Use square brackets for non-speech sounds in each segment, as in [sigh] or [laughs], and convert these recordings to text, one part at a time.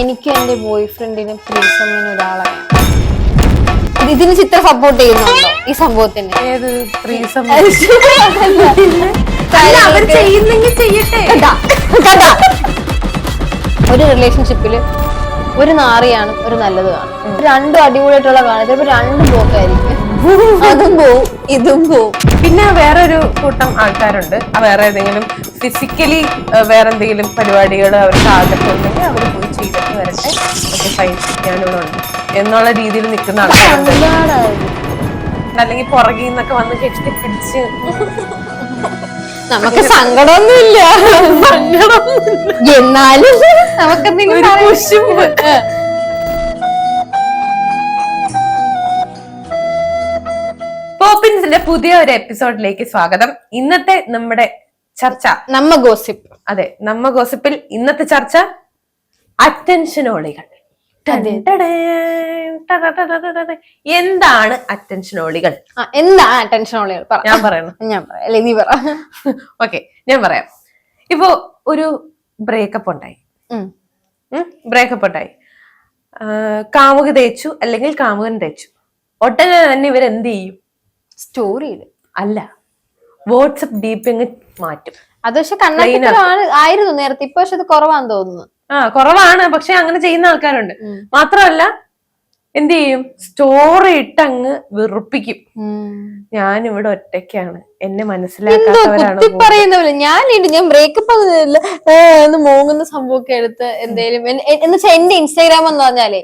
എനിക്ക് എന്റെ ബോയ് ഫ്രണ്ടിന് പ്രീസമ്മിന് ഒരാളെ വേണം. ഇതിന് ചിത്രം സപ്പോർട്ട് ചെയ്യുന്നുണ്ടോ? ഈ സംഭവത്തിന്? ഏത് ത്രീസം അല്ല, അവർ ചെയ്യുന്നെങ്കിൽ ചെയ്യട്ടെ. ഒരു റിലേഷൻഷിപ്പിൽ ഒരു നാറിയാണ് ഒരു നല്ലത് കാണും രണ്ടും അടിപൊളിയായിട്ടുള്ള കാണും ചിലപ്പോ രണ്ടും പോക്കായിരിക്കും. [laughs] അതും പോവും ഇതും പോവും. പിന്നെ വേറൊരു കൂട്ടം ആൾക്കാരുണ്ട്. ആ വേറെ ഏതെങ്കിലും ഫിസിക്കലി വേറെ എന്തെങ്കിലും പരിപാടികൾ അവർക്ക് ആഗ്രഹമുണ്ടെങ്കിൽ അവർ പോയി ചെയ്തിട്ട് വരട്ടെ. ഒക്കെ ഫൈൻ ഞാനിവിടെ എന്നുള്ള രീതിയിൽ നിൽക്കുന്ന ആൾക്കാരുണ്ട് അല്ലെങ്കിൽ പുറകിൽ നിന്നൊക്കെ വന്ന് കെട്ടി പിടിച്ച്. നമുക്ക് സങ്കടമൊന്നുമില്ല. എന്നാലും നമുക്ക്. പോപ്പിൻസിന്റെ പുതിയ ഒരു എപ്പിസോഡിലേക്ക് സ്വാഗതം. ഇന്നത്തെ നമ്മുടെ ചർച്ച. നമ്മ ഗോസിപ്പ്. അതെ നമ്മ ഗോസിപ്പിൽ ഇന്നത്തെ ചർച്ച അറ്റൻഷനോളികൾ. എന്താണ് അറ്റൻഷനോളികൾ? എന്താ അറ്റൻഷനോളികൾ? ഞാൻ പറയണം. [laughs] ഞാൻ പറയാം. അല്ലെ നീ പറ. [laughs] ഓക്കെ ഞാൻ പറയാം. ഇപ്പോ ഒരു ബ്രേക്കപ്പ് ഉണ്ടായി. ബ്രേക്കപ്പ് ഉണ്ടായി. കാമുക തേച്ചു അല്ലെങ്കിൽ കാമുകൻ തേച്ചു. ഒട്ടനെ തന്നെ ഇവർ എന്ത് ചെയ്യും? സ്റ്റോറി അല്ല വാട്സപ്പ് ഡീപ്പിങ് മാറ്റും. അത് പക്ഷെ കണ്ണാക്കിത്തരമാണ് ആയിരുന്നു നേരത്തെ ഇപ്പൊ പക്ഷെ അത് കുറവാന്ന് തോന്നുന്നു. ആ കുറവാണ്. പക്ഷെ അങ്ങനെ ചെയ്യുന്ന ആൾക്കാരുണ്ട്. മാത്രമല്ല എന്ത് ചെയ്യും? സ്റ്റോറി ഇട്ടങ്ങ് വെറുപ്പിക്കും. ഞാൻ ഇവിടെ ഒറ്റയ്ക്കാണ്. എന്നെ മനസ്സിലാക്കാത്തവരാണ് ഞാൻ ഞാൻ ബ്രേക്കപ്പ് എന്ന് മോങ്ങുന്ന സംഭവമൊക്കെ എടുത്ത് എന്തേലും എന്ന് വെച്ചാൽ എന്റെ ഇൻസ്റ്റാഗ്രാം എന്ന് പറഞ്ഞാലേ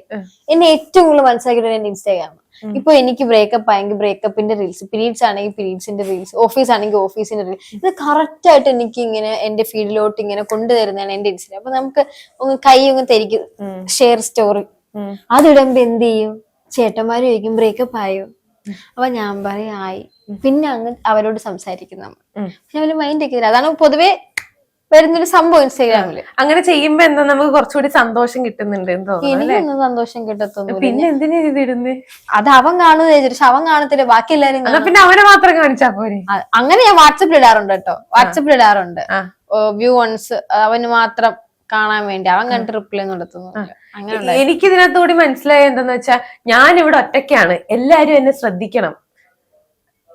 എന്നെ ഏറ്റവും കൂടുതൽ മനസ്സിലാക്കിയിട്ട് എന്റെ ഇൻസ്റ്റാഗ്രാം ഇപ്പൊ എനിക്ക് ബ്രേക്കപ്പ് ആയെങ്കിൽ ബ്രേക്കപ്പിന്റെ റീൽസ് പീരീഡ്സ് ആണെങ്കിൽ പീരീഡ്സിന്റെ റീൽസ് ഓഫീസ് ആണെങ്കിൽ ഓഫീസിന്റെ റീൽസ് ഇത് കറക്റ്റ് ആയിട്ട് എനിക്ക് ഇങ്ങനെ എന്റെ ഫീൽഡിലോട്ട് ഇങ്ങനെ കൊണ്ടുതരുന്നതാണ് എന്റെ ഇൻസ്റ്റാഗ്രാം അപ്പൊ നമുക്ക് കൈ ഒന്ന് തരിക്കും ഷെയർ സ്റ്റോറി. അതിടുമ്പോ എന്ത് ചെയ്യും? ചേട്ടന്മാര് ചോദിക്കും ബ്രേക്കപ്പ് ആയോ? അപ്പൊ ഞാൻ പറയും ആയി. പിന്നെ അങ്ങ് അവരോട് സംസാരിക്കും നമ്മൾ. ഉം. പക്ഷെ അവർ മൈൻഡ് ഒക്കെ അതാണ് പൊതുവെ വരുന്നൊരു സംഭവം ഇൻസ്റ്റാഗ്രാമിൽ. അങ്ങനെ ചെയ്യുമ്പോ എന്താ നമുക്ക് കുറച്ചുകൂടി സന്തോഷം കിട്ടുന്നുണ്ട് എനിക്കൊന്നും സന്തോഷം കിട്ടത്തുന്നു പിന്നെ എന്തിനാ ഇതിടുന്നേ അത് അവൻ കാണുന്ന പക്ഷെ അവൻ കാണത്തില്ല. ബാക്കി എല്ലാരും പിന്നെ അവനെ മാത്രം കാണിച്ചാ പോരെ? അങ്ങനെ ഞാൻ വാട്സപ്പിൽ ഇടാറുണ്ട് കേട്ടോ. വാട്സപ്പിൽ ഇടാറുണ്ട്. വ്യൂ വൺസ് അവന് മാത്രം കാണാൻ വേണ്ടി. അവൻ കണ്ടിട്ട് റിപ്ലൈ നടത്തുന്നു. എനിക്ക് ഇതിനകത്തുകൂടി മനസ്സിലായ എന്താന്ന് വെച്ചാ ഞാൻ ഇവിടെ ഒറ്റയ്ക്കാണ്. എല്ലാരും എന്നെ ശ്രദ്ധിക്കണം.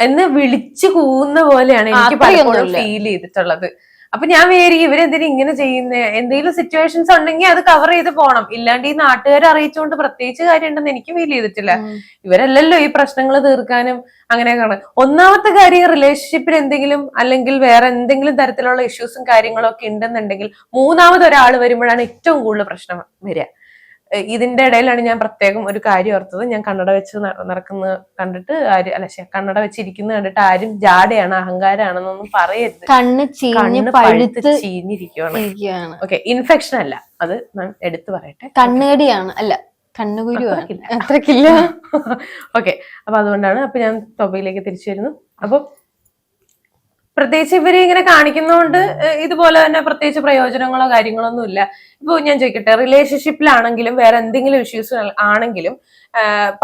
എന്ന് വിളിച്ചു കൂവുന്ന പോലെയാണ് എനിക്ക് പലപ്പോഴും. ഫീൽ ചെയ്തിട്ടുള്ളത്. അപ്പൊ ഞാൻ വേരി ഇവരെന്തിനും ഇങ്ങനെ ചെയ്യുന്നേ? എന്തെങ്കിലും സിറ്റുവേഷൻസ് ഉണ്ടെങ്കിൽ അത് കവർ ചെയ്ത് പോണം. ഇല്ലാണ്ട് ഈ നാട്ടുകാരെ അറിയിച്ചുകൊണ്ട് പ്രത്യേകിച്ച് കാര്യം ഉണ്ടെന്ന് എനിക്ക് ഫീൽ ചെയ്തിട്ടില്ല. ഇവരല്ലല്ലോ ഈ പ്രശ്നങ്ങൾ തീർക്കാനും അങ്ങനെയൊക്കെയാണ് ഒന്നാമത്തെ കാര്യം റിലേഷൻഷിപ്പിൽ എന്തെങ്കിലും അല്ലെങ്കിൽ വേറെ എന്തെങ്കിലും തരത്തിലുള്ള ഇഷ്യൂസും കാര്യങ്ങളും ഒക്കെ ഉണ്ടെന്നുണ്ടെങ്കിൽ മൂന്നാമത് ഒരാൾ വരുമ്പോഴാണ് ഏറ്റവും കൂടുതൽ പ്രശ്നം വരിക. ഇതിന്റെ ഇടയിലാണ് ഞാൻ പ്രത്യേകം ഒരു കാര്യം ഓർത്തത്. ഞാൻ കണ്ണട വെച്ച് നടക്കുന്ന കണ്ടിട്ട് ആര് അല്ല കണ്ണട വെച്ചിരിക്കുന്ന കണ്ടിട്ട് ആരും ജാടയാണ് അഹങ്കാരാണെന്നൊന്നും പറയരുത്. കണ്ണ് കണ്ണ് പഴുത്ത് ചീഞ്ഞിരിക്കുകയാണ് ഓക്കെ ഇൻഫെക്ഷൻ അല്ല അത് ഞാൻ എടുത്തു പറയട്ടെ. കണ്ണേടിയാണ്. അല്ല കണ്ണുകുരു. അത്രക്കില്ല. [laughs] ഓക്കെ അപ്പൊ അതുകൊണ്ടാണ് അപ്പൊ ഞാൻ ടോപ്പിക്കിലേക്ക് തിരിച്ചു വരുന്നു. അപ്പൊ പ്രത്യേകിച്ച് ഇവരെ ഇങ്ങനെ കാണിക്കുന്നതുകൊണ്ട് ഇതുപോലെ തന്നെ പ്രത്യേകിച്ച് പ്രയോജനങ്ങളോ കാര്യങ്ങളോ ഒന്നും ഇല്ല. ഇപ്പൊ ഞാൻ ചോദിക്കട്ടെ റിലേഷൻഷിപ്പിലാണെങ്കിലും വേറെ എന്തെങ്കിലും ഇഷ്യൂസ് ആണെങ്കിലും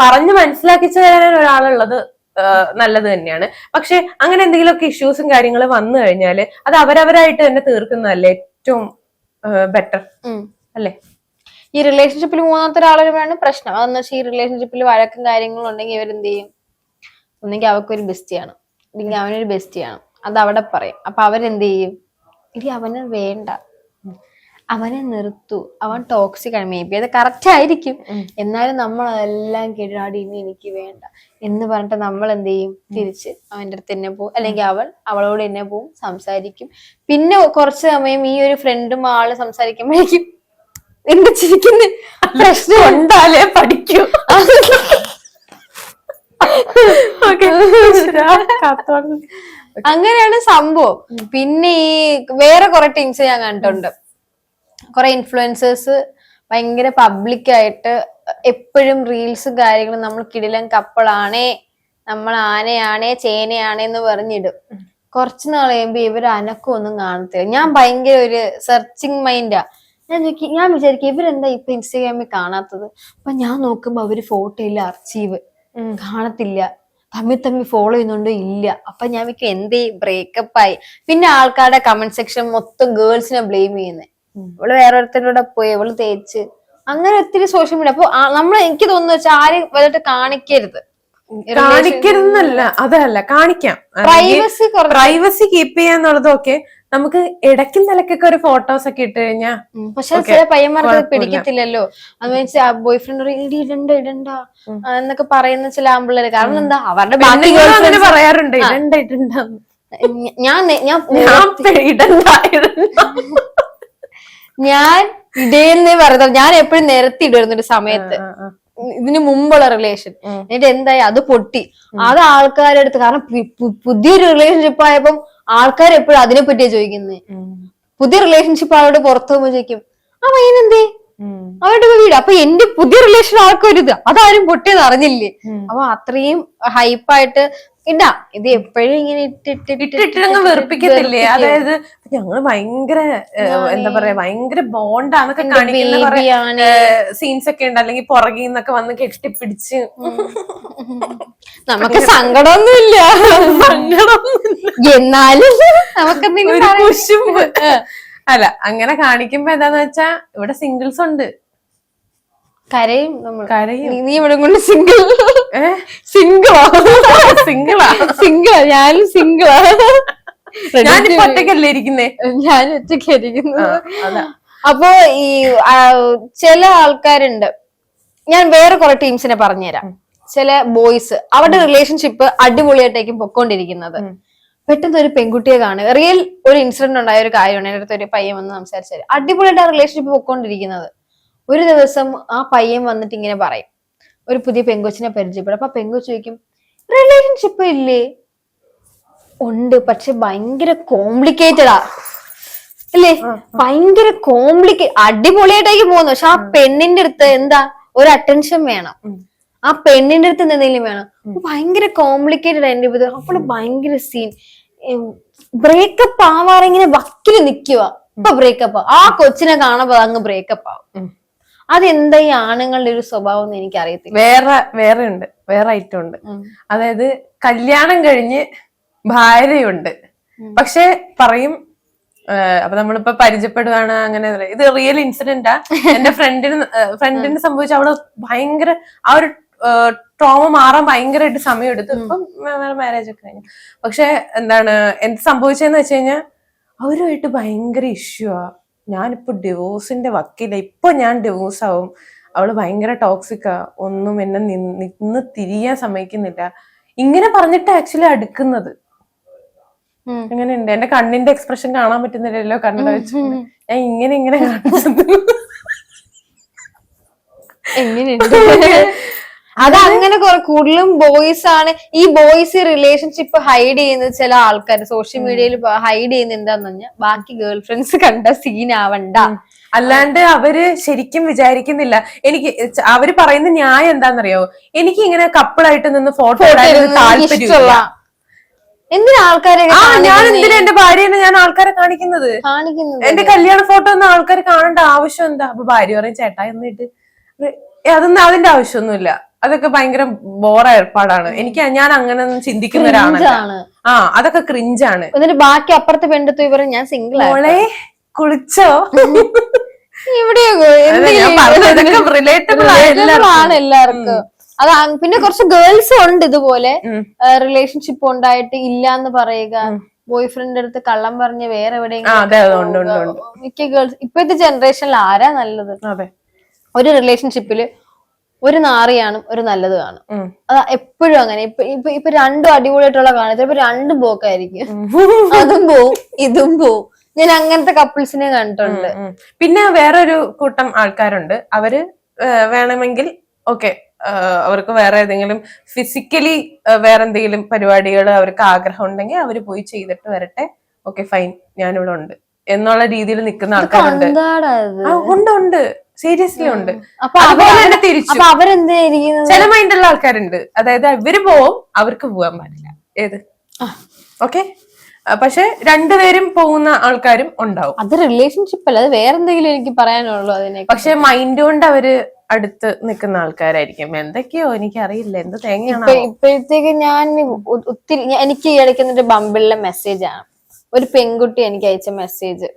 പറഞ്ഞ് മനസ്സിലാക്കിച്ചു തരാൻ ഒരാളുള്ളത് നല്ലത് തന്നെയാണ്. പക്ഷെ അങ്ങനെ എന്തെങ്കിലുമൊക്കെ ഇഷ്യൂസും കാര്യങ്ങളും വന്നു കഴിഞ്ഞാൽ അത് അവരവരായിട്ട് തന്നെ തീർക്കുന്നതല്ലേ ഏറ്റവും ബെറ്റർ. അല്ലേ? ഈ റിലേഷൻഷിപ്പിൽ മൂന്നാമത്തെ ഒരാളൊരു വേണം പ്രശ്നം. അതെന്ന് വെച്ചാൽ ഈ റിലേഷൻഷിപ്പിൽ വഴക്കും കാര്യങ്ങളും ഉണ്ടെങ്കിൽ ഇവരെന്ത് ചെയ്യും? ഒന്നെങ്കിൽ അവർക്കൊരു ബെസ്റ്റിയാണ് അല്ലെങ്കിൽ അവനൊരു ബെസ്റ്റിയാണ് അത് അവിടെ പറയും. അപ്പൊ അവരെന്ത് ചെയ്യും ഇനി അവനെ വേണ്ട. അവനെ നിർത്തു. അവൻ ടോക്സിക് ആണ്. മേ ബി അത് കറക്റ്റ് ആയിരിക്കും. എന്നാലും നമ്മൾ അതെല്ലാം കേട്ടിട്ട് ഇനി എനിക്ക് വേണ്ട. എന്ന് പറഞ്ഞിട്ട് നമ്മൾ എന്ത് ചെയ്യും തിരിച്ച് അവന്റെ അടുത്ത് തന്നെ പോകും. അല്ലെങ്കിൽ അവൾ അവളോട് തന്നെ പോകും സംസാരിക്കും. പിന്നെ കുറച്ച് സമയം ഈ ഒരു ഫ്രണ്ടും ആൾ സംസാരിക്കുമ്പോഴേക്കും എന്ത് ചിരിക്കുന്നു? പ്രശ്നം കൊണ്ടാലേ പഠിക്കൂ. [laughs] ഓക്കെ അങ്ങനെയാണ് സംഭവം. പിന്നെ ഈ വേറെ കുറെ ടീംസ് ഞാൻ കണ്ടിട്ടുണ്ട്. കുറെ ഇൻഫ്ലുവൻസേഴ്സ് ഭയങ്കര പബ്ലിക്കായിട്ട് എപ്പോഴും റീൽസും കാര്യങ്ങളും നമ്മൾ കിടിലൻ കപ്പിളാണേ നമ്മൾ ആനയാണേ ചേനയാണേ എന്ന് പറഞ്ഞിടും. കുറച്ച് നാൾ കഴിയുമ്പോ ഇവർ അനക്കൊന്നും കാണത്തില്ല. ഞാൻ ഭയങ്കര ഒരു സെർച്ചിങ് മൈൻഡാ ഞാൻ ചോദിക്കും ഞാൻ വിചാരിക്കും ഇവരെന്താ ഇപ്പൊ ഇൻസ്റ്റാഗ്രാമിൽ കാണാത്തത്? അപ്പൊ ഞാൻ നോക്കുമ്പോ അവർ ഫോട്ടോ ഇല്ല അർച്ചീവ്. കാണത്തില്ല. തമ്മിൽ തമ്മിൽ ഫോളോ ചെയ്യുന്നുണ്ടോ ഇല്ല. അപ്പൊ ഞാൻ മിക്ക എന്തേ ബ്രേക്കപ്പ് ആയി? പിന്നെ ആൾക്കാരുടെ കമന്റ് സെക്ഷൻ മൊത്തം ഗേൾസിനെ ബ്ലെയിം ചെയ്യുന്നത് ഇവൾ വേറെ ഒരുത്തരുടെ പോയി ഇവൾ തേച്ച്. അങ്ങനെ ഒത്തിരി സോഷ്യൽ മീഡിയ അപ്പൊ നമ്മൾ എനിക്ക് തോന്നുന്നു വെച്ചാൽ ആരും വന്നിട്ട് കാണിക്കരുത്. കാണിക്കരുതെന്നല്ല അതല്ല കാണിക്കാം. പ്രൈവസി പ്രൈവസി കീപ്പ് ചെയ്യാന്നുള്ളതൊക്കെ നമുക്ക് ഇടയ്ക്കും നിലക്കൊക്കെ ഒരു ഫോട്ടോസ് ഒക്കെ ഇട്ട് കഴിഞ്ഞാ പക്ഷെ ചില പയ്യന്മാർക്ക് പിടിക്കത്തില്ലല്ലോ. അത് ബോയ് ഫ്രണ്ട് ഇടി ഇടണ്ട ഇടണ്ട എന്നൊക്കെ പറയുന്ന ചില ആമ്പിള്ളേര്. കാരണം എന്താ അവരുടെ ബാക്കി പറയാറുണ്ട് ഇടണ്ട ഇടണ്ട. ഞാൻ ഞാൻ ഇടണ്ട ഞാൻ ഇടേന്ന് പറയുന്നത് ഞാൻ എപ്പോഴും നിരത്തി ഇടുമായിരുന്നു ഒരു സമയത്ത്. ഇതിന് മുമ്പുള്ള റിലേഷൻ. എന്നിട്ട് എന്തായി? അത് പൊട്ടി. അത് ആൾക്കാരുടെ അടുത്ത് കാരണം പുതിയൊരു റിലേഷൻഷിപ്പ് ആയപ്പം ആൾക്കാർ എപ്പോഴും അതിനെ പറ്റിയാ ചോദിക്കുന്നത്. പുതിയ റിലേഷൻഷിപ്പ് അവരോട് പുറത്തു പോകുമ്പോ ചോദിക്കും ആ പയ്യനെന്തേ. അവരുടെ വീട്. അപ്പൊ എന്റെ പുതിയ റിലേഷൻ ആൾക്കൊരു ഇത്. അതാരും പൊട്ടിയെന്ന് അറിഞ്ഞില്ലേ. അപ്പൊ അത്രയും ഹൈപ്പായിട്ട് ഇടാ. ഇത് എപ്പോഴും ഇങ്ങനെ ഇട്ടിട്ട് വെറുപ്പിക്കത്തില്ലേ? അതായത് ഞങ്ങൾ ഭയങ്കര എന്താ പറയാ ഭയങ്കര ബോണ്ടാന്നൊക്കെ കാണിക്കുന്ന കുറെ സീൻസ് ഒക്കെ ഉണ്ട്. അല്ലെങ്കിൽ പുറകിൽ നിന്നൊക്കെ വന്ന് കെട്ടിപ്പിടിച്ച്. നമുക്ക് സങ്കടമൊന്നുമില്ല. എന്നാലും നമുക്ക്. അല്ല അങ്ങനെ കാണിക്കുമ്പോ എന്താന്ന് വെച്ചാ ഇവിടെ സിംഗിൾസ് ഉണ്ട്. കരയും നമ്മൾ കരയും. നീ- ഇവിടെ കൊണ്ട് സിംഗിൾ സിംഗിളാ സിംഗിളാ സിംഗിളാ ഞാനും സിംഗിളാ ഞാനിപ്പോ ഒറ്റയ്ക്കല്ലേ ഇരിക്കുന്നേ. ഞാൻ ഒറ്റയ്ക്കായിരിക്കുന്നു ആ, അപ്പോ ഈ ചില ആൾക്കാരുണ്ട്. ഞാൻ വേറെ കുറെ ടീംസിനെ പറഞ്ഞുതരാം. ചില ബോയ്സ് അവരുടെ റിലേഷൻഷിപ്പ് അടിപൊളിയായിട്ടേക്കും പൊക്കോണ്ടിരിക്കുന്നത്. പെട്ടെന്ന് ഒരു പെൺകുട്ടിയെ കാണുക റിയൽ ഒരു ഇൻസിഡന്റ് ഉണ്ടായ ഒരു കാര്യമാണ്. എന്റെ അടുത്ത് ഒരു പയ്യൻ വന്ന് സംസാരിച്ചത് അടിപൊളിയായിട്ട് ആ റിലേഷൻഷിപ്പ് പൊക്കോണ്ടിരിക്കുന്നത്. ഒരു ദിവസം ആ പയ്യൻ വന്നിട്ട് ഇങ്ങനെ പറയും. ഒരു പുതിയ പെങ്കൊച്ചിനെ പരിചയപ്പെടും. അപ്പൊ പെങ്കൊച്ച് ചോദിക്കും റിലേഷൻഷിപ്പ് ഇല്ലേ? ഉണ്ട് പക്ഷെ ഭയങ്കര കോംപ്ലിക്കേറ്റഡാ അല്ലേ? ഭയങ്കര കോംപ്ലിക്കേ അടിപൊളിയായിട്ടേക്ക് പോകുന്നു. പക്ഷെ ആ പെണ്ണിന്റെ അടുത്ത് എന്താ ഒരു അറ്റൻഷൻ വേണം. ആ പെണ്ണിന്റെ അടുത്ത് എന്തെങ്കിലും വേണം. ഭയങ്കര കോംപ്ലിക്കേറ്റഡ് എന്റെ ഇത്. അപ്പോൾ ഭയങ്കര സീൻ ബ്രേക്കപ്പ് ആവാറിങ്ങനെ വക്കിൽ നിക്കുക ഇപ്പൊ ബ്രേക്കപ്പ് ആ. കൊച്ചിനെ കാണുമ്പോ അങ്ങ് ബ്രേക്കപ്പ് ആവും. അതെന്താ ഈ ആണുങ്ങളുടെ ഒരു സ്വഭാവം എന്ന് എനിക്ക് അറിയത്തില്ല വേറെ വേറെ ഉണ്ട്. വേറെ ഐറ്റം ഉണ്ട്. അതായത് കല്യാണം കഴിഞ്ഞ് ഭാര്യയുണ്ട്. പക്ഷെ പറയും അപ്പൊ നമ്മളിപ്പോ പരിചയപ്പെടുവാണ് അങ്ങനെ. ഇത് റിയൽ ഇൻസിഡന്റാ [laughs] എന്റെ ഫ്രണ്ടിന് ഫ്രണ്ടിന് സംഭവിച്ച അവൾ ഭയങ്കര ആ ഒരു ട്രോമ മാറാൻ ഭയങ്കരമായിട്ട് സമയം എടുത്തു ഇപ്പം മാരേജ് ഒക്കെ കഴിഞ്ഞു. പക്ഷെ എന്താണ് എന്ത് സംഭവിച്ചതെന്ന് വെച്ച് കഴിഞ്ഞാൽ അവരുമായിട്ട് ഭയങ്കര ഇഷ്യൂ ആ. ഞാനിപ്പോ ഡിവോഴ്സിന്റെ വക്കീല. ഇപ്പൊ ഞാൻ ഡിവോഴ്സ് ആവും. അവൾ ഭയങ്കര ടോക്സിക്കാ ഒന്നും എന്നെ നിന്ന് നിന്ന് തിരിയാൻ സമ്മതിക്കുന്നില്ല. ഇങ്ങനെ പറഞ്ഞിട്ട് ആക്ച്വലി അടുക്കുന്നത്. ഉം. എങ്ങനെയുണ്ട്? എന്റെ കണ്ണിന്റെ എക്സ്പ്രഷൻ കാണാൻ പറ്റുന്നില്ലല്ലോ കണ്ണട വെച്ച് ഞാൻ ഇങ്ങനെ ഇങ്ങനെ എങ്ങനെയുണ്ട്? [laughs] അത് അങ്ങനെ കുറെ കൂടുതലും ബോയ്സ് ആണ്. ഈ ബോയ്സ് റിലേഷൻഷിപ്പ് ഹൈഡ് ചെയ്യുന്നത് ചില ആൾക്കാർ സോഷ്യൽ മീഡിയയിൽ ഹൈഡ് ചെയ്യുന്നത് എന്താന്ന് പറഞ്ഞാൽ ബാക്കി ഗേൾ ഫ്രണ്ട്സ് കണ്ട സീൻ ആവണ്ട. അല്ലാണ്ട് അവർ ശരിക്കും വിചാരിക്കുന്നില്ല. എനിക്ക് അവർ പറയുന്ന ന്യായം എന്താണെന്നറിയോ എനിക്ക് ഇങ്ങനെ കപ്പിളായിട്ട് നിന്ന് ഫോട്ടോ താല്പര്യമില്ല. എന്തിനാ ആൾക്കാരെ ആ ഞാൻ എന്തിനാ എന്റെ ഭാര്യനെ ഞാൻ ആൾക്കാരെ കാണിക്കുന്നത്? കാണിക്കുന്നത് എന്റെ കല്യാണ ഫോട്ടോ ഒന്നും ആൾക്കാർ കാണേണ്ട ആവശ്യം എന്താ? അപ്പൊ ഭാര്യ പറയും ചേട്ടാ എന്നിട്ട് അതൊന്നും അതിന്റെ ആവശ്യമൊന്നുമില്ല. അതൊക്കെ ഭയങ്കര ബോറ ഏർപ്പാടാണ് എനിക്ക് ഞാൻ അങ്ങനെ ഒന്നും ചിന്തിക്കുന്ന ഒരാളാണ് ആ അതൊക്കെ ക്രിഞ്ചാണ് എന്നിട്ട് ബാക്കി അപ്പുറത്തെ പെണ്ണെടുത്ത് ഇവരെ ഞാൻ സിംഗിൾ മോളെ കുളിച്ചോ? ഇവിടെ റിലേറ്റബിൾ ആണ് എല്ലാവർക്കും. അത് പിന്നെ കുറച്ച് ഗേൾസ് ഉണ്ട് ഇതുപോലെ. റിലേഷൻഷിപ്പ് ഉണ്ടായിട്ട് ഇല്ല എന്ന് പറയുക ബോയ് ഫ്രണ്ട് അടുത്ത് കള്ളം പറഞ്ഞ് വേറെ എവിടെയെങ്കിലും മിക്ക ഗേൾസ് ഇപ്പോഴത്തെ ജനറേഷനിൽ ആരാ നല്ലത്? അതെ. ഒരു റിലേഷൻഷിപ്പിൽ ഒരു നാറിയാണ് ഒരു നല്ലത് കാണും. അതാ എപ്പോഴും അങ്ങനെ. ഇപ്പൊ ഇപ്പൊ ഇപ്പൊ രണ്ടും അടിപൊളിയായിട്ടുള്ള കാണും. ചിലപ്പോ രണ്ടും പോക്കായിരിക്കും. അതും പോവും ഇതും പോവും. ഞാൻ അങ്ങനത്തെ കപ്പിൾസിനെ കണ്ടിട്ടുണ്ട്. പിന്നെ വേറൊരു കൂട്ടം ആൾക്കാരുണ്ട്. അവർ വേണമെങ്കിൽ ഓക്കെ അവർക്ക് വേറെ ഏതെങ്കിലും ഫിസിക്കലി വേറെ എന്തെങ്കിലും പരിപാടികൾ അവർക്ക് ആഗ്രഹം ഉണ്ടെങ്കിൽ അവർ പോയി ചെയ്തിട്ട് വരട്ടെ. ഓക്കെ ഫൈൻ ഞാനിവിടെ ഉണ്ട്. എന്നുള്ള രീതിയിൽ നിൽക്കുന്ന ആൾക്കാരുണ്ട്. ഉണ്ട് ഉണ്ട്. സീരിയസ്ലി ഉണ്ട്. അതുപോലെ തിരിച്ചു. ചില മൈൻഡുള്ള ആൾക്കാരുണ്ട്. അതായത് ഇവർ പോവും അവർക്ക് പോവാൻ പാടില്ല. ഏത്? ഓക്കെ പക്ഷെ രണ്ടുപേരും പോകുന്ന ആൾക്കാരും ഉണ്ടാവും. അത് റിലേഷൻഷിപ്പ് അല്ല അത് വേറെന്തെങ്കിലും എനിക്ക് പറയാനുള്ളൂ അതിനെ പക്ഷെ മൈൻഡ് കൊണ്ട് അവർ അടുത്ത് നിൽക്കുന്ന ആൾക്കാരായിരിക്കും. എന്തൊക്കെയോ എനിക്കറിയില്ല എന്ത് തേങ്ങയാണ് ഇപ്പൊ ഇപ്പോഴത്തേക്ക് ഞാൻ ഒത്തിരി എനിക്ക് ഈ ഇടയ്ക്ക് എന്നിട്ട് ബമ്പിളിലെ മെസ്സേജ് ആണ്. ഒരു പെൺകുട്ടി എനിക്ക് അയച്ച മെസ്സേജ്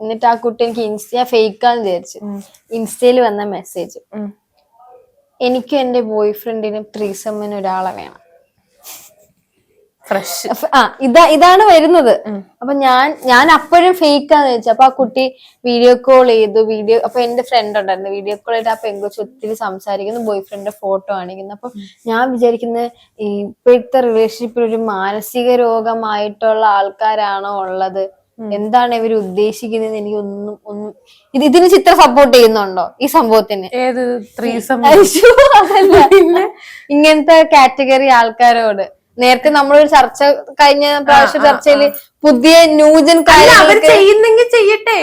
എന്നിട്ട് ആ കുട്ടി എനിക്ക് ഇൻസ്റ്റ ഫേക്കാന്ന് വിചാരിച്ചു. ഇൻസ്റ്റയിൽ വന്ന മെസ്സേജ് എനിക്ക് എനിക്കും എന്റെ ബോയ് ഫ്രണ്ടിനും ത്രീസമ്മിനും ഒരാളെ വേണം. ഫ്രഷ് ആ ഇതാ ഇതാണ് വരുന്നത്. അപ്പൊ ഞാൻ ഞാൻ അപ്പോഴും ഫേക്ക് ആന്ന് വെച്ചു അപ്പൊ ആ കുട്ടി വീഡിയോ കോൾ ചെയ്തു വീഡിയോ അപ്പൊ എന്റെ ഫ്രണ്ട് ഉണ്ടായിരുന്നു. വീഡിയോ കോൾ ചെയ്ത് ആ പെങ്കൊച്ച് ഒത്തിരി സംസാരിക്കുന്നു. ബോയ് ഫ്രണ്ടിന്റെ ഫോട്ടോ കാണിക്കുന്നു. അപ്പൊ ഞാൻ വിചാരിക്കുന്നത് ഈ ഇപ്പോഴത്തെ റിലേഷൻഷിപ്പിൽ ഒരു മാനസിക രോഗമായിട്ടുള്ള ആൾക്കാരാണോ ഉള്ളത്? എന്താണ് ഇവർ ഉദ്ദേശിക്കുന്നത് എനിക്ക് ഒന്നും ഒന്നും ഇത് ഇതിന് ചിത്രം സപ്പോർട്ട് ചെയ്യുന്നുണ്ടോ ഈ സംഭവത്തിന്? ഏത് അതല്ല. ഇങ്ങനത്തെ കാറ്റഗറി ആൾക്കാരോട്. നേരത്തെ നമ്മളൊരു ചർച്ച കഴിഞ്ഞ പ്രാവശ്യ ചർച്ചയിൽ പുതിയ ന്യൂജൻ ചെയ്യുന്നെങ്കിൽ ചെയ്യട്ടെ.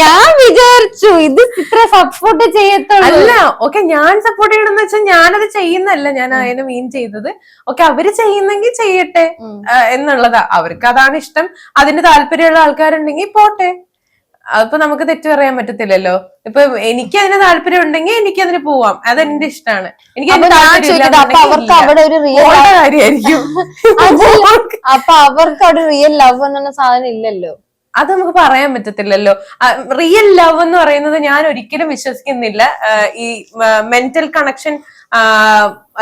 ഞാൻ വിചാരിച്ചു ഇത് ഇത്ര സപ്പോർട്ട് ചെയ്യത്തുള്ളൂ. അല്ല ഓക്കെ ഞാൻ സപ്പോർട്ട് ചെയ്യണമെന്ന് വെച്ചാൽ ഞാനത് ചെയ്യുന്നല്ല ഞാൻ അതിനെ മീൻ ചെയ്തത്. ഓക്കെ അവർ ചെയ്യുന്നെങ്കിൽ ചെയ്യട്ടെ എന്നുള്ളതാ. അവർക്ക് അതാണ് ഇഷ്ടം. അതിന് താല്പര്യമുള്ള ആൾക്കാരുണ്ടെങ്കിൽ പോട്ടെ. അതിപ്പോ നമുക്ക് തെറ്റു പറയാൻ പറ്റത്തില്ലല്ലോ. ഇപ്പൊ എനിക്ക് അതിന് താല്പര്യം ഉണ്ടെങ്കിൽ എനിക്ക് അതിന് പോവാം അത് എന്റെ ഇഷ്ടമാണ് എനിക്ക് അപ്പൊ കാര്യമായിരിക്കും. [laughs] അപ്പൊ അവർക്ക് അവിടെ റിയൽ ലവ് എന്ന സാധനം ഇല്ലല്ലോ. അത് നമുക്ക് പറയാൻ പറ്റത്തില്ലല്ലോ. റിയൽ ലവ് എന്ന് പറയുന്നത് ഞാൻ ഒരിക്കലും വിശ്വസിക്കുന്നില്ല. ഈ മെന്റൽ കണക്ഷൻ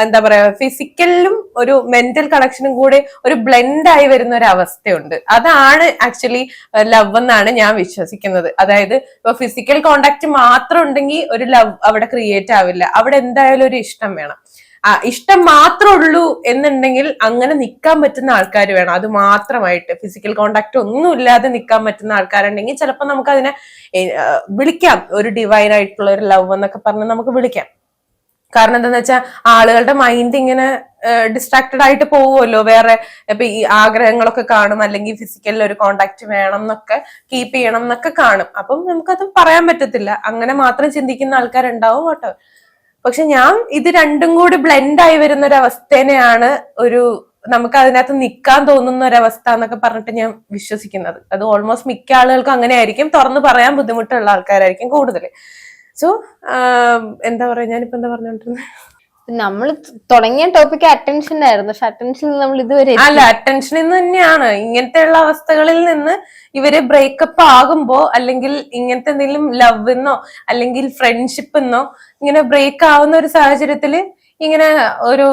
എന്താ പറയാ ഫിസിക്കലിലും ഒരു മെന്റൽ കണക്ഷനും കൂടെ ഒരു ബ്ലെൻഡ് ആയി വരുന്ന ഒരു അവസ്ഥയുണ്ട്. അതാണ് ആക്ച്വലി ലവ് എന്നാണ് ഞാൻ വിശ്വസിക്കുന്നത്. അതായത് ഇപ്പൊ ഫിസിക്കൽ കോണ്ടാക്ട് മാത്രം ഉണ്ടെങ്കിൽ ഒരു ലവ് അവിടെ ക്രിയേറ്റ് ആവില്ല. അവിടെ എന്തായാലും ഒരു ഇഷ്ടം വേണം. ഇഷ്ടം മാത്രമേ ഉള്ളൂ എന്നുണ്ടെങ്കിൽ അങ്ങനെ നിൽക്കാൻ പറ്റുന്ന ആൾക്കാർ വേണം. അത് മാത്രമായിട്ട് ഫിസിക്കൽ കോണ്ടാക്ട് ഒന്നും ഇല്ലാതെ നിൽക്കാൻ പറ്റുന്ന ആൾക്കാരുണ്ടെങ്കിൽ ചിലപ്പോൾ നമുക്ക് അതിനെ വിളിക്കാം. ഒരു ഡിവൈൻ ആയിട്ടുള്ള ഒരു ലവ് എന്നൊക്കെ പറഞ്ഞ് നമുക്ക് വിളിക്കാം. കാരണം എന്താന്ന് വെച്ചാൽ ആളുകളുടെ മൈൻഡ് ഇങ്ങനെ ഡിസ്ട്രാക്റ്റഡ് ആയിട്ട് പോവുമല്ലോ. വേറെ ഇപ്പൊ ഈ ആഗ്രഹങ്ങളൊക്കെ കാണും. അല്ലെങ്കിൽ ഫിസിക്കലിൽ ഒരു കോണ്ടാക്ട് വേണം എന്നൊക്കെ കീപ്പ് ചെയ്യണം എന്നൊക്കെ കാണും. അപ്പം നമുക്കത് പറയാൻ പറ്റത്തില്ല. അങ്ങനെ മാത്രം ചിന്തിക്കുന്ന ആൾക്കാരുണ്ടാവും കേട്ടോ. പക്ഷെ ഞാൻ ഇത് രണ്ടും കൂടി ബ്ലെൻഡ് ആയി വരുന്ന ഒരു അവസ്ഥേനെയാണ് ഒരു നമുക്ക് അതിനകത്ത് നിൽക്കാൻ തോന്നുന്ന ഒരു അവസ്ഥ എന്നൊക്കെ പറഞ്ഞിട്ട് ഞാൻ വിശ്വസിക്കുന്നത്. അത് ഓൾമോസ്റ്റ് മിക്ക ആളുകൾക്കും അങ്ങനെ ആയിരിക്കും തുറന്ന് പറയാൻ ബുദ്ധിമുട്ടുള്ള ആൾക്കാരായിരിക്കും കൂടുതൽ സോ എന്താ പറയാ? ഞാനിപ്പോ എന്താ പറഞ്ഞോണ്ടിരുന്നത് നമ്മൾ തുടങ്ങിയ ടോപ്പിക് അറ്റൻഷൻ ആയിരുന്നു. പക്ഷെ അറ്റൻഷനിൽ നമ്മൾ ഇതുവരെ അല്ല അറ്റൻഷനിൽ നിന്ന് തന്നെയാണ്. ഇങ്ങനത്തെയുള്ള അവസ്ഥകളിൽ നിന്ന് ഇവർ ബ്രേക്കപ്പ് ആകുമ്പോ അല്ലെങ്കിൽ ഇങ്ങനത്തെ എന്തെങ്കിലും ലവ് എന്നോ അല്ലെങ്കിൽ ഫ്രണ്ട്ഷിപ്പ് എന്നോ ഇങ്ങനെ ബ്രേക്ക് ആവുന്ന ഒരു സാഹചര്യത്തിൽ ഇങ്ങനെ ഒരു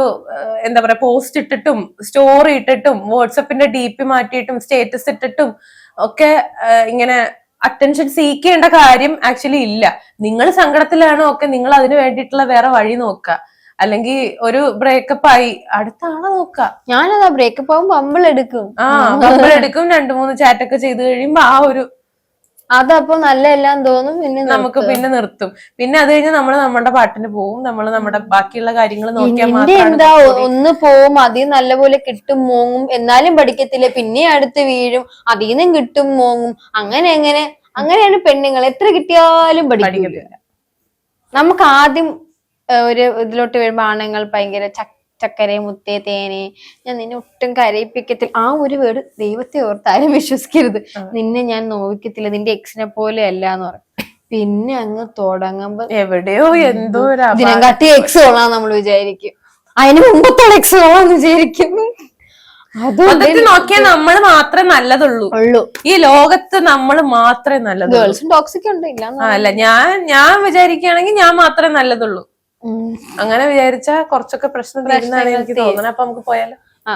എന്താ പറയാ പോസ്റ്റ് ഇട്ടിട്ടും സ്റ്റോറി ഇട്ടിട്ടും വാട്സപ്പിന്റെ ഡി പി മാറ്റിയിട്ടും സ്റ്റേറ്റസ് ഇട്ടിട്ടും ഒക്കെ ഇങ്ങനെ അറ്റൻഷൻ സീക്ക് ചെയ്യേണ്ട കാര്യം ആക്ച്വലി ഇല്ല. നിങ്ങൾ സങ്കടത്തിലാണോ ഒക്കെ നിങ്ങൾ അതിന് വേണ്ടിയിട്ടുള്ള വേറെ വഴി നോക്കുക. അല്ലെങ്കിൽ ഒരു ബ്രേക്കപ്പ് ആയി. അടുത്ത ആളെ നോക്കുക ഞാനതാ ബ്രേക്കപ്പ് അമ്പിൾ എടുക്കും. ആ നമ്മൾ എടുക്കും. രണ്ടു മൂന്ന് ചാറ്റൊക്കെ ചെയ്ത് കഴിയുമ്പോ ആ ഒരു അതപ്പോ നല്ല എല്ലാം തോന്നും പിന്നെ നമുക്ക് പിന്നെ നിർത്തും. പിന്നെ അത് കഴിഞ്ഞ് നമ്മൾ നമ്മുടെ പാട്ടിന് പോവും. നമ്മൾ നമ്മുടെ ബാക്കിയുള്ള കാര്യങ്ങൾ നോക്കിയാൽ എന്താ ഒന്ന് പോവും. അതിൽ നല്ലപോലെ കിട്ടും മോങ്ങും. എന്നാലും പഠിക്കത്തില്ല. പിന്നെ അടുത്ത് വീഴും. അതിൽ നിന്നും കിട്ടും മോങ്ങും. അങ്ങനെ അങ്ങനെ. അങ്ങനെയാണ് പെണ്ണുങ്ങൾ. എത്ര കിട്ടിയാലും പഠിക്കില്ല നമുക്ക് ആദ്യം ഒരു ഇതിലോട്ട് വരുമ്പോ ആണുങ്ങൾ ഭയങ്കര ചക്ക ചക്കരെ മുത്തേ തേനെ. ഞാൻ നിന്നെ ഒട്ടും കരയിപ്പിക്കത്തില്ല. ആ ഒരു വേർഡ് ദൈവത്തെ ഓർത്ത് ആരും വിശ്വസിക്കരുത് നിന്നെ ഞാൻ നോവിക്കത്തില്ല. നിന്റെ എക്സിനെ പോലെ അല്ല എന്ന് പറയും. പിന്നെ അങ്ങ് തുടങ്ങുമ്പോ എവിടെയോ എന്തോ കാട്ടി എക്സ് കൊള്ളാം നമ്മൾ വിചാരിക്കും. അതിന് മുമ്പത്തോളം എക്സ് കൊള്ളാന്ന് വിചാരിക്കും. മൊത്തത്തിൽ നോക്കിയാൽ നമ്മൾ മാത്രമേ നല്ലതുള്ളൂ. ഉള്ളൂ. ഈ ലോകത്ത് നമ്മൾ മാത്രമേ നല്ലതുള്ളൂ. ഗേൾസും ടോക്സിക് ഉണ്ട്. ഇല്ല അല്ല ഞാൻ ഞാൻ വിചാരിക്കുകയാണെങ്കിൽ ഞാൻ മാത്രമേ നല്ലതുള്ളൂ. അങ്ങനെ വിചാരിച്ച കുറച്ചൊക്കെ പ്രശ്നം തീരുന്നതാണ് എനിക്ക് തോന്നുന്നത് അപ്പൊ നമുക്ക് പോയാലോ? ആ.